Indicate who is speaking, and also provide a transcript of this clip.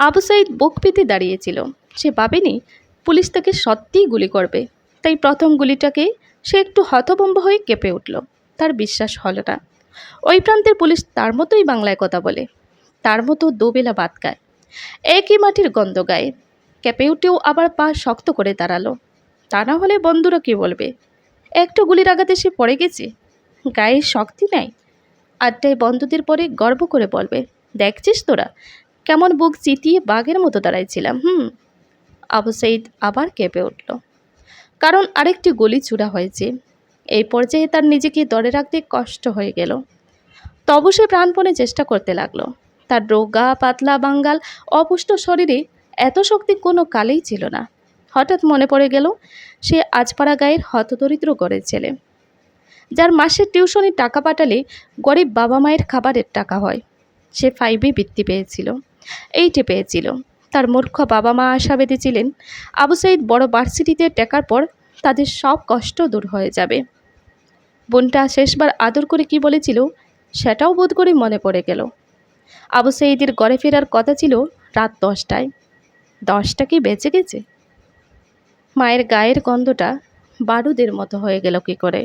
Speaker 1: আবু সাইদ বুক পেতে দাঁড়িয়েছিল। সে ভাবেনি পুলিশ তাকে সত্যিই গুলি করবে। তাই প্রথম গুলিটাকে সে একটু হতভম্ব হয়ে কেঁপে উঠল। তার বিশ্বাস হলো না। ওই প্রান্তের পুলিশ তার মতোই বাংলায় কথা বলে। তার মতো দুবেলা ভাত খায় একই মাটির গন্ধ গায়ে। কেঁপে উঠেও আবার পা শক্ত করে দাঁড়াল। তা না হলে বন্ধুরা কী বলবে? একটু গুলির আঘাতে সে পড়ে গেছে। গায়ে শক্তি নাই। আড্ডায় বন্ধুদের পরে গর্ব করে বলবে, দেখছিস তোরা? কেমন বুক চিতিয়ে বাঘের মতো দাঁড়াইছিলাম, হুম? আবু সাইদ আবার কেঁপে উঠল। কারণ আরেকটি গুলি চূড়া হয়েছে। এই পর্যায়ে তার নিজেকে দরে রাখতে কষ্ট হয়ে গেল। তবু সে প্রাণপণে চেষ্টা করতে লাগল। তার রোগা, পাতলা বাঙ্গাল, অপুষ্ট শরীরে এত শক্তি কোনো কালেই ছিল না। হঠাৎ মনে পড়ে গেল, সে আজপাড়া গায়ের হতদরিদ্র গড়ের ছেলে। যার মাসের টিউশনি টাকা পাঠালে গরিব বাবা মায়ের খাবারের টাকা হয়। সে ফাইভে বৃত্তি পেয়েছিল। এইটে পেয়েছিল। তার মূর্খ বাবা মা আশা বেঁধেছিলেন, আবু সাইদ বড় ভার্সিটিতে টেকার পর তাদের সব কষ্ট দূর হয়ে যাবে। বোনটা শেষবার আদর করে কি বলেছিল, সেটাও বোধ করে মনে পড়ে গেল। আবু সাইদের ঘরে ফেরার কথা ছিল রাত দশটায়। দশটা কি বেঁচে গেছে? মায়ের গায়ের গন্ধটা বারুদের মতো হয়ে গেল কি করে?